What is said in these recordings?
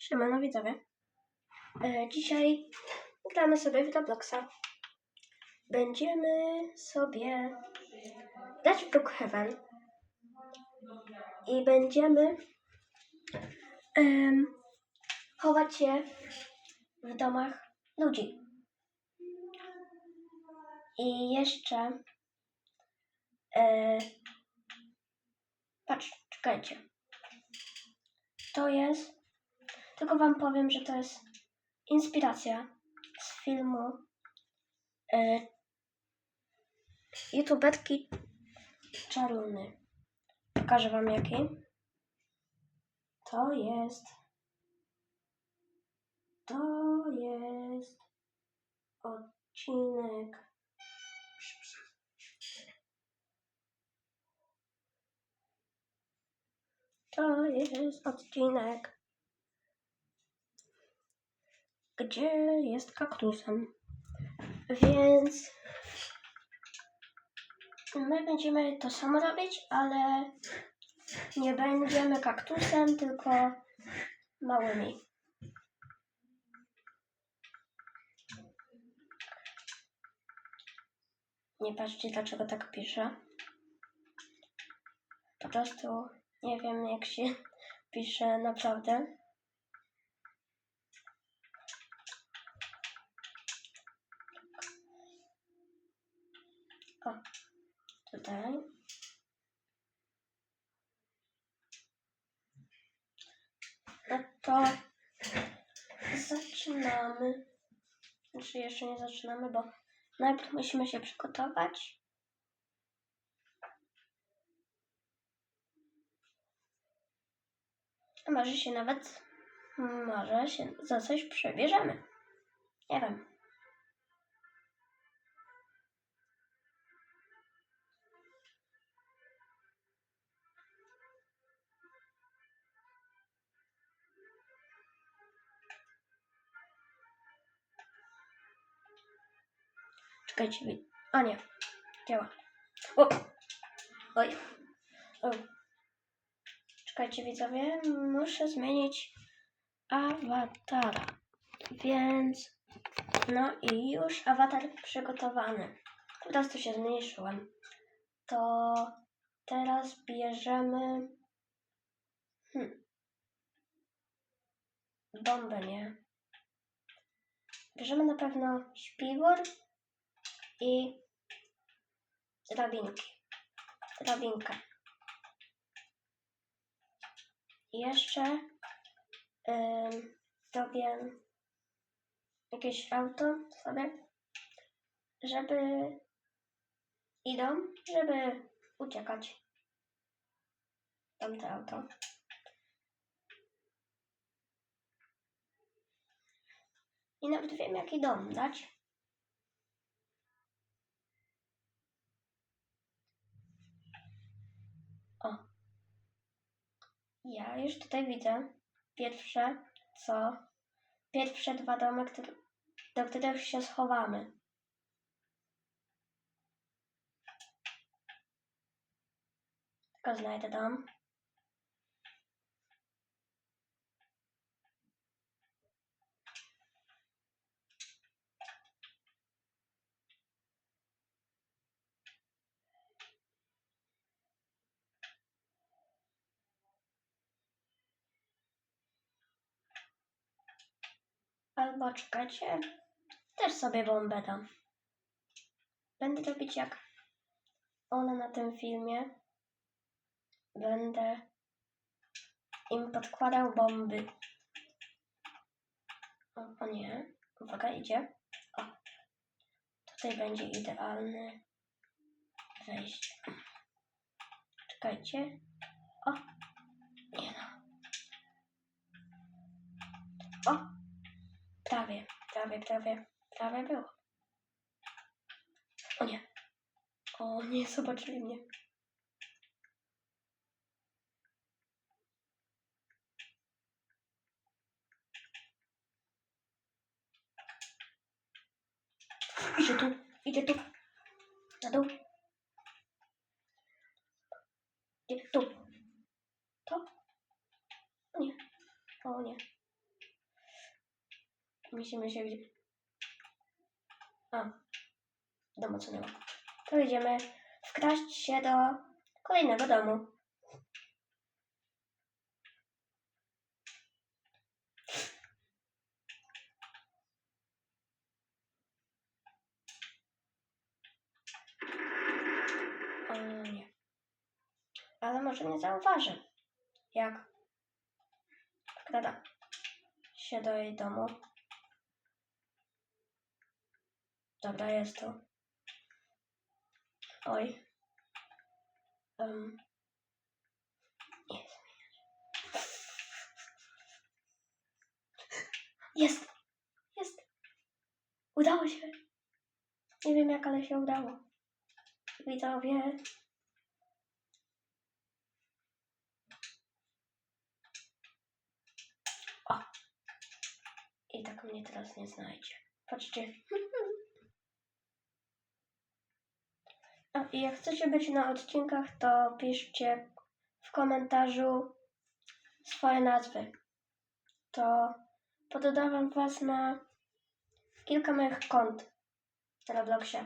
Siemano widzowie. E, dzisiaj gramy sobie w Robloxa. Będziemy sobie w Brookhaven. I będziemy em, chować się w domach ludzi. I jeszcze e, patrz, czekajcie. To jest tylko wam powiem, że to jest inspiracja z filmu y, youtuberki Czaruny. Pokażę wam jaki. To jest. To jest odcinek. To jest odcinek gdzie jest kaktusem. Więc my będziemy to samo robić, ale nie będziemy kaktusem, tylko małymi. Nie patrzcie, dlaczego tak piszę. Po prostu nie wiem, jak się pisze naprawdę. O, tutaj. No to zaczynamy. Znaczy jeszcze nie zaczynamy, bo najpierw musimy się przygotować. A może się nawet, może się za coś przebierzemy. Nie wiem. Czekajcie, a nie, działa. O! Oj. O. Czekajcie widzowie, muszę zmienić awatara. Więc, no i już awatar przygotowany. Po prostu się zmniejszyłem. To teraz bierzemy... Hmm. Bombę, nie? Bierzemy na pewno śpiwór i drabinki. Drabinkę. Jeszcze zrobię jakieś auto sobie, żeby idą, żeby uciekać. Tamte auto. I nawet wiem, jaki dom dać. O. Ja już tutaj widzę pierwsze, co. Pierwsze dwa domy, które, do których się schowamy. Tylko znajdę dom. Albo czekajcie, też sobie bombę dam. Będę robić jak ona na tym filmie. Będę im podkładał bomby. O, o nie, uwaga, idzie. O, tutaj będzie idealne wejście. Czekajcie. O, nie no. O, prawie, prawie, prawie, prawie było. O nie. O nie, zobaczyli mnie. Idzie tu, idzie tu. Na dół. Idzie tu. To? O nie. O nie. Musimy się gdzieś... A. Domu co nie ma. To idziemy wkraść się do kolejnego domu. Nie. Ale może nie zauważy, jak wkrada się do jej domu. Dobra, jest to. Oj. Um. Jest. Jest. Udało się. Nie wiem jak, ale się udało. Widzowie. O. I tak mnie teraz nie znajdzie. Patrzcie. A i jak chcecie być na odcinkach, to piszcie w komentarzu swoje nazwy. To pododawam was na kilka moich kont na Robloxie.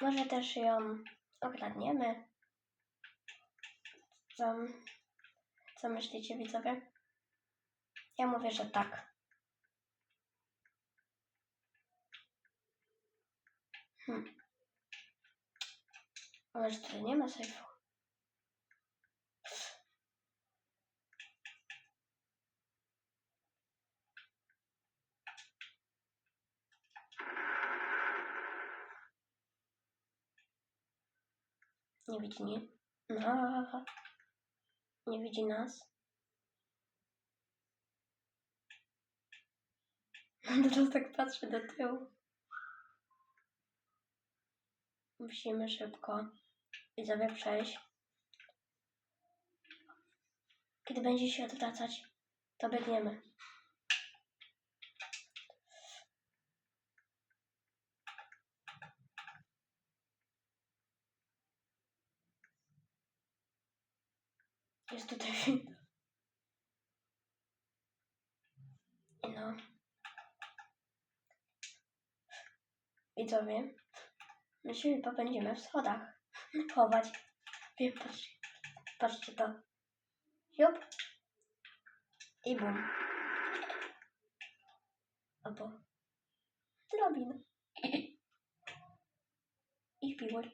Może też ją okradniemy. Co, co myślicie, widzowie? Ja mówię, że tak. Hmm. Ale że tutaj nie ma sejfu. Nie widzi nie. No. Nie widzi nas. Teraz tak patrzę do tyłu. Musimy szybko widzowie przejść. Kiedy będzie się odwracać, to biegniemy. Jest tutaj winda. No. Widzowie, my się będziemy w schodach chować. Patrzcie, patrzcie to. Jup. I bum. Albo drobina. I wpiłuj.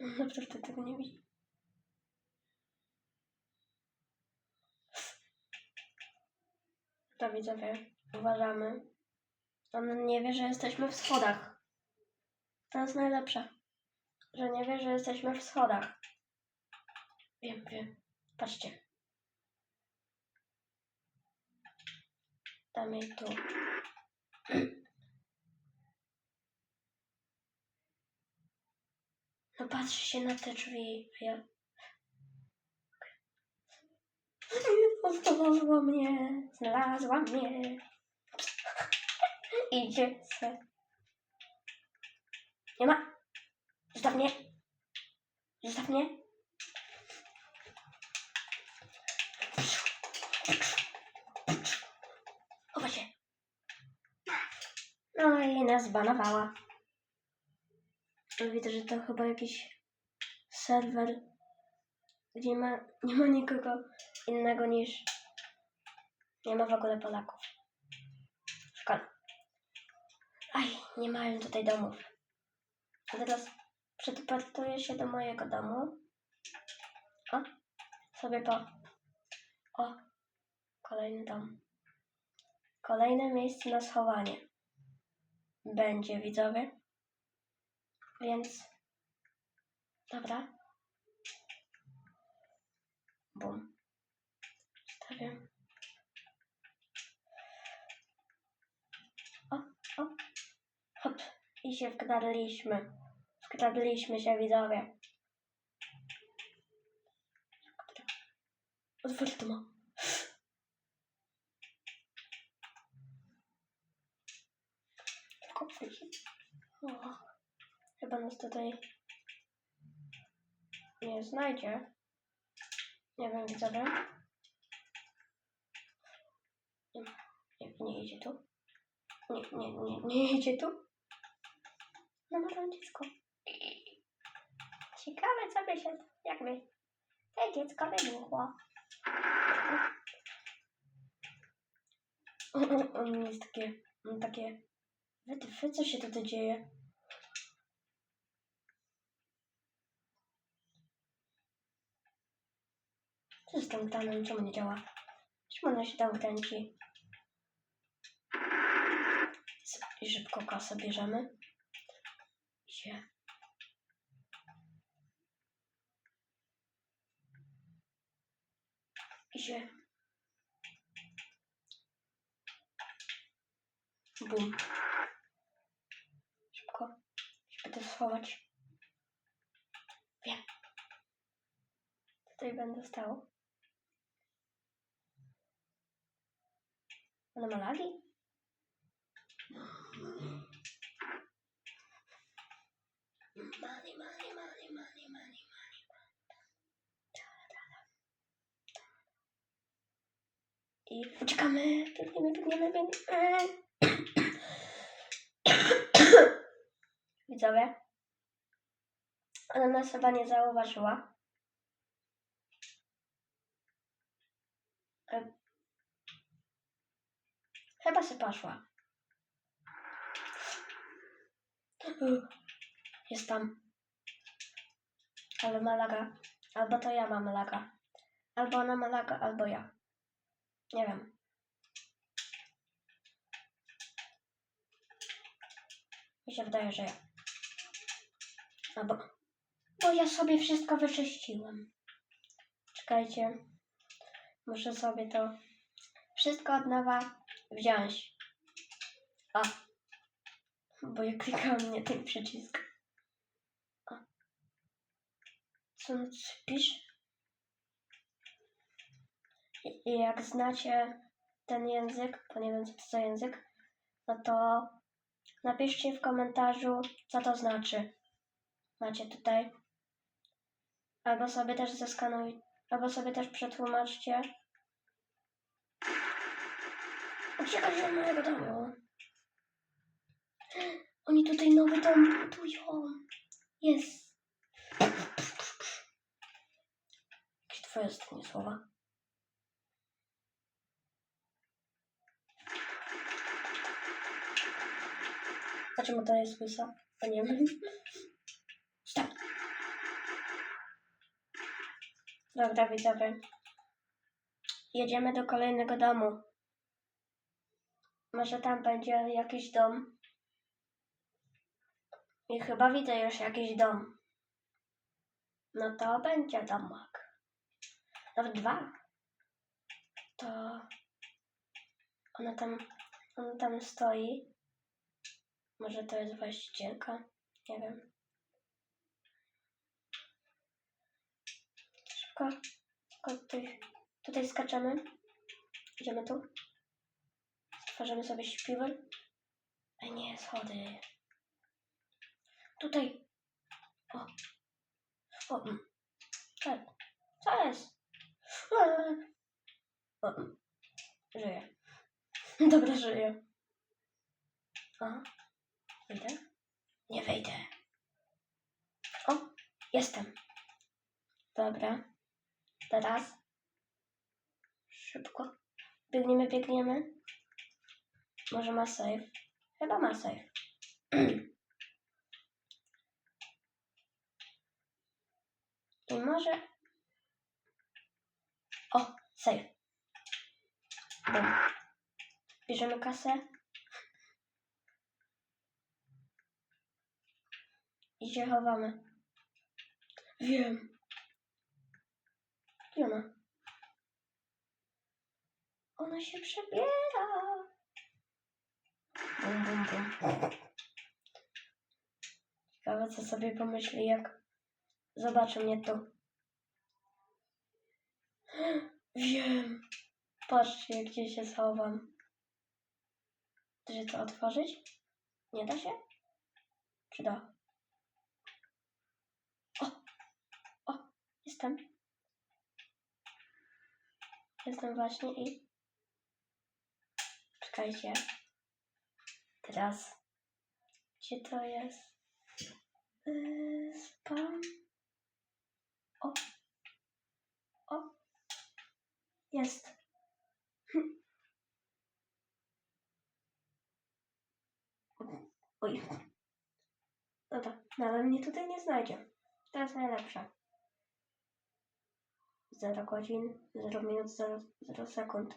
Naprawdę tego nie widzi. Widzowie, uważamy. On nie wie, że jesteśmy w schodach. To jest najlepsze. Że nie wie, że jesteśmy w schodach. Wiem, wiem. Patrzcie. Dam jej tu. No patrzy się na te drzwi, a ja... Znalazła mnie, znalazła mnie. Idzie se. Nie ma. Zostaw mnie. Zostaw mnie. Chowa się. No i nas zbanowała. Widzę, że to chyba jakiś serwer, gdzie ma, nie ma nikogo innego niż. Nie ma w ogóle Polaków. Szkoda. Aj, nie mają tutaj domów. A teraz przeteleportuję się do mojego domu. O, sobie po. O, kolejny dom. Kolejne miejsce na schowanie. Będzie widzowie. Więc. Dobra. Bum. Stawiam. O, o. Hop. I się wkradliśmy. Wkradliśmy się widzowie. Otwórz ma. Kopnij chyba nas tutaj nie znajdzie. Nie wiem, widzowie. Nie, nie, nie idzie tu. Nie, nie, nie, nie idzie tu. No może dziecko. Ciekawe, co by się, jakby te dziecko wybuchło. On jest takie, on takie, wytyfy, co się tutaj dzieje? Co z tym ekranem? Czemu nie działa? Czemu ona się tam kręci? I szybko kasę bierzemy. I się... I się... Bum. Szybko. Żeby to schować. Wiem. Tutaj będę stał. Ona ma lagi? I uciekamy, biegniemy, biegniemy, biegniemy. Widzowie, ona nas chyba nie zauważyła. E, Chyba się poszła. Jest tam. Ale ma laga. Albo to ja mam laga. Albo ona ma laga, albo ja. Nie wiem. Mi się wydaje, że ja. Albo... Bo ja sobie wszystko wyczyściłem. Czekajcie. Muszę sobie to wszystko od nowa wziąć. O. Bo ja klikałam nie ten przycisk. O. Co pisz? I, jak znacie ten język, bo nie wiem co to za język, no to napiszcie w komentarzu, co to znaczy. Macie tutaj. Albo sobie też zeskanuj, albo sobie też przetłumaczcie. Uciekaj do mojego domu. Oni tutaj nowy dom budują. Jest. Jakie twoje ostatnie słowa? A czemu to jest łysa? A nie wiem. Stop. Dobra, widzowie. Jedziemy do kolejnego domu. Może tam będzie jakiś dom. I chyba widzę już jakiś dom. No to będzie domek. Nawet dwa. To ona tam, ona tam stoi. Może to jest właścicielka? Nie wiem. Szybko. Szybko tutaj, tutaj skaczemy. Idziemy tu. Stworzymy sobie śpiwór. A nie, schody. Tutaj. O. O. mm. Co, co jest? O. mm. Żyję. Dobra, żyję. Aha. Wyjdę? Nie wejdę. O, jestem. Dobra. Teraz. Szybko. Biegniemy, biegniemy. Może ma save? Chyba ma save. I może... O, save. Bum. Bierzemy kasę. I się chowamy. Wiem. Gdzie ona? Ona się przebiera. Bum, bum, bum. Ciekawe, co sobie pomyśli, jak zobaczy mnie tu. Wiem. Patrzcie, gdzie się schowam. Da się to otworzyć? Nie da się? Czy da? O! O! Jestem. Jestem właśnie i... Czekajcie. Teraz. Gdzie to jest? Yy, spam. O. O. Jest. Oj. Dobra, no ale mnie tutaj nie znajdzie. To jest najlepsze. 0 godzin, 0 minut, 0, 0 sekund.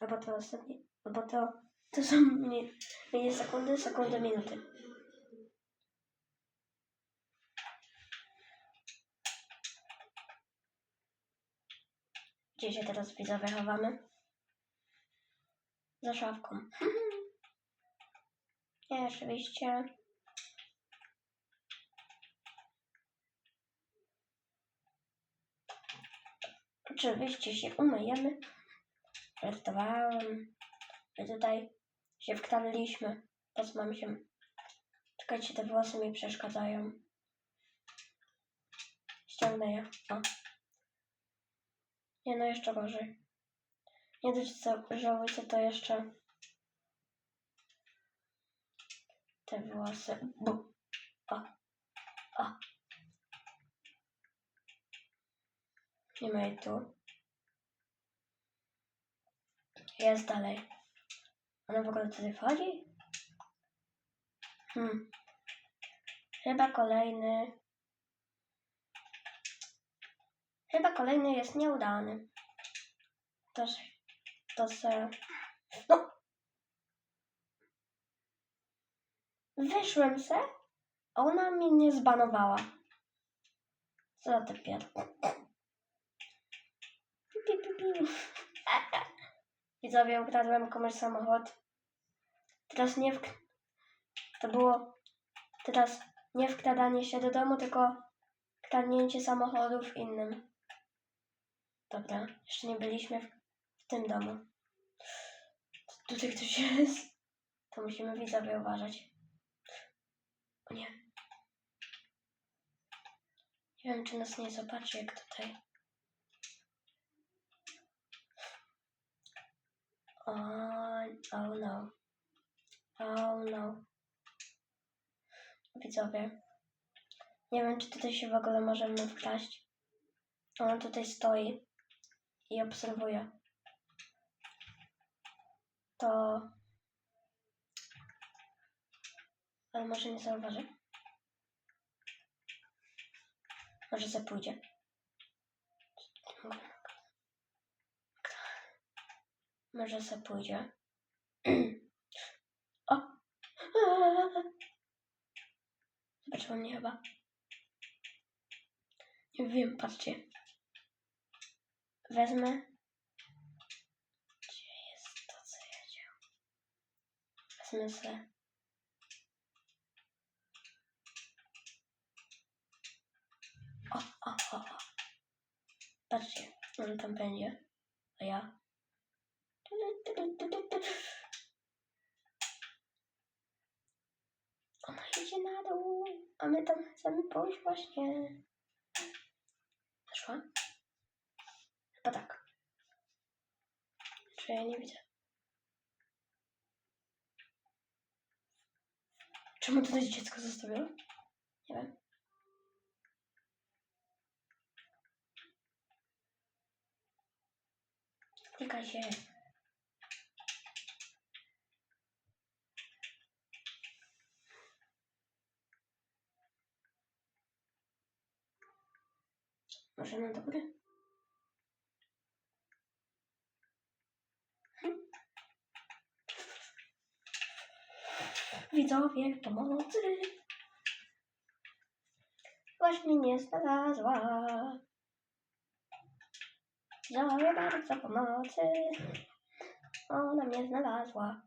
Albo to ostatnie, albo to, to są mniej, mniej sekundy, sekundy, minuty. Gdzie się teraz widzowie chowamy? Za szafką. Nie, oczywiście. Oczywiście się umyjemy. Żartowałem. I tutaj się. Teraz mam się... Czekajcie, te włosy mi przeszkadzają. Ściągnę je. O. Nie no, jeszcze gorzej. Nie dość żałujcie, to jeszcze te włosy. Bu. O. O. Jej tu. Jest dalej. Ona w ogóle tutaj wchodzi? Hmm. Chyba kolejny. Chyba kolejny jest nieudany. To, s- to se... No! Wyszłem se, a ona mnie nie zbanowała. Co za typier. Pi, pi, pi, pi. Widzowie, ukradłem komuś samochód. Teraz nie wk... To było... Teraz nie wkradanie się do domu, tylko kradnięcie samochodów innym. Dobra, jeszcze nie byliśmy w, w tym domu. Tutaj ktoś jest. To musimy widzowie uważać. O nie. Nie wiem, czy nas nie zobaczy, jak tutaj. O, oh no. Oh no. Widzowie. Nie wiem, czy tutaj się w ogóle możemy wkraść. On tutaj stoi i obserwuje. To. Ale może nie zauważy. Może se pójdzie. Może se pójdzie. O! Zobaczyła mnie chyba. Nie wiem, patrzcie. Wezmę. Gdzie jest to, co ja działam? Wezmę se. O, o, o, o. Patrzcie, on tam będzie. A ja. Ona idzie na dół, a my tam chcemy pójść właśnie. Weszła? Chyba tak. Czy ja nie widzę? Czemu tutaj dziecko zostawiło? Nie wiem. Klikaj się. Może na dobre? Hm. Widzowie pomocy. Właśnie nie znalazła. Widzowie bardzo pomocy. Ona mnie znalazła.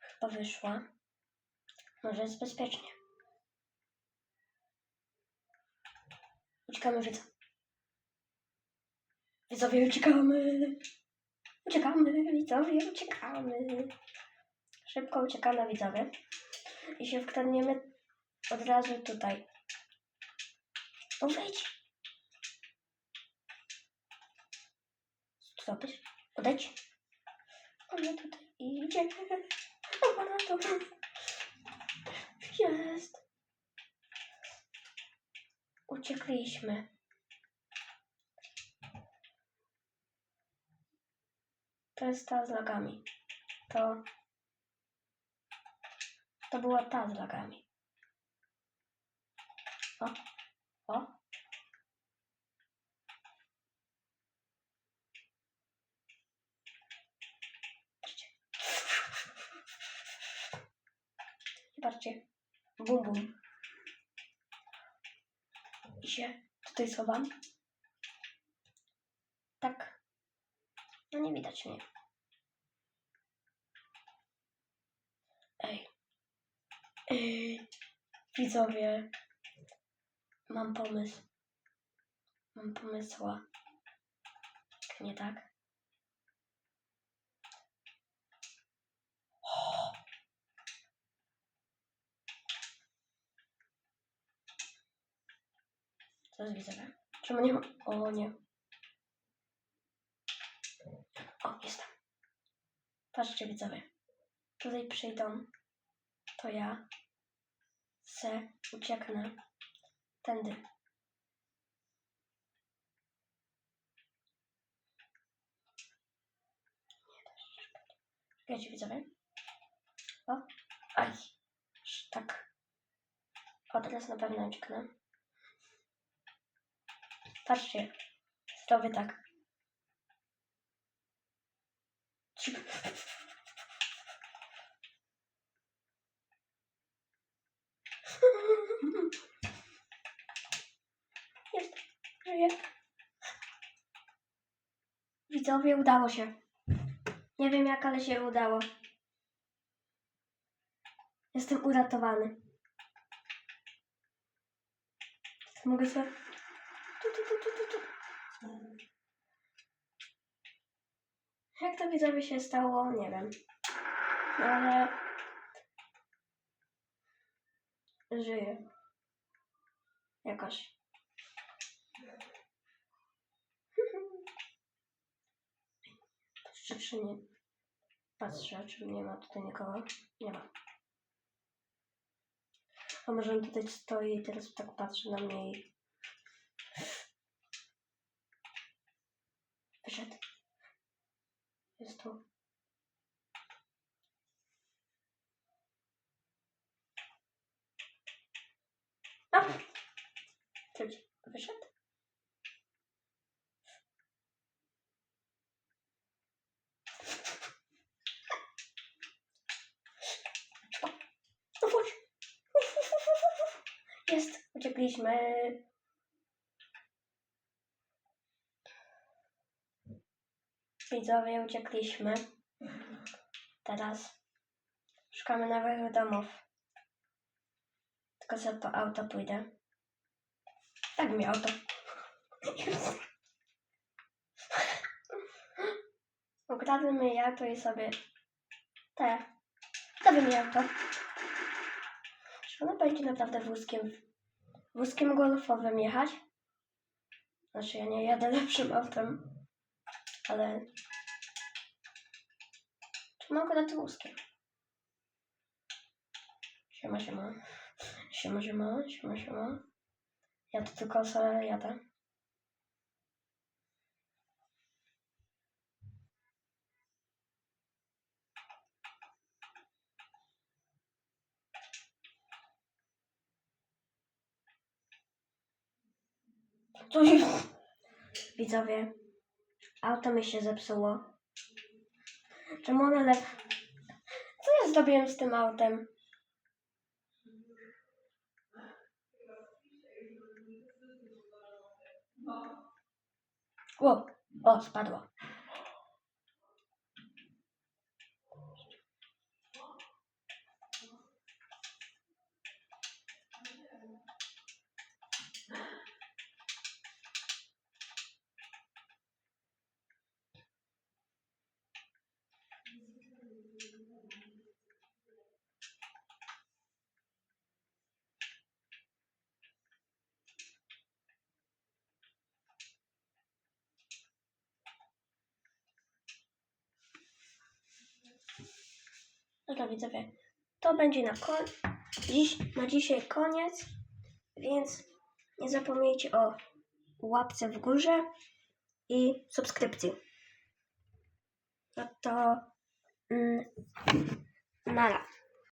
Chyba wyszła. Może jest bezpiecznie. Uciekamy, widzowie. Widzowie, uciekamy. Uciekamy, widzowie, uciekamy. Szybko uciekamy, widzowie. I się wkradniemy od razu tutaj. No wejdź. Co robisz? Odejdź. Ona tutaj idzie. Ona tu jest. Uciekliśmy. To jest ta z lagami. To. To była ta z lagami. O. O. Patrzcie. Bum bum. Się tutaj schowam. Tak. No nie widać mnie. Ej. Ej. Widzowie. Mam pomysł. Mam pomysła. Nie tak? Co jest widzowie? Czemu nie ma? O nie. O, jestem. Patrzcie widzowie. Tutaj przyjdą. To ja se ucieknę tędy. Czekajcie widzowie. O, aj. Tak. O, teraz na pewno ucieknę. Patrzcie. Zrobię tak. Jest. Żyję. Widzowie, udało się. Nie wiem jak, ale się udało. Jestem uratowany. Mogę sobie... Tu, tu, tu, tu, tu, tu. Jak to widzowie się stało, nie wiem. No, Ale... Żyję. Jakoś. Patrzę, czy nie... Patrzę, czy nie ma tutaj nikogo. Nie ma. A może on tutaj stoi i teraz tak patrzy na mnie i... Wyszedł. Jest tu. A! Wyszedł? Jest. Uciekliśmy. Widzowie, uciekliśmy. Teraz szukamy nowych domów. Tylko sobie po auto pójdę. Tak mi auto. Ukradłem mi auto i sobie te. Sobie mi auto. Czy ono będzie naprawdę wózkiem, wózkiem golfowym jechać? Znaczy ja nie jadę lepszym autem, ale czy mam akurat wózkiem? Siema, siema. Siema, siema, siema, siema. Ja to tylko sobie jadę. Co się... Widzowie, auto mi się zepsuło. Czemu one le... Co ja zrobiłem z tym autem? O, o, spadło. Dobra widzowie, to będzie na, kon- dziś, na dzisiaj koniec, więc nie zapomnijcie o łapce w górze i subskrypcji. No to mm, nara.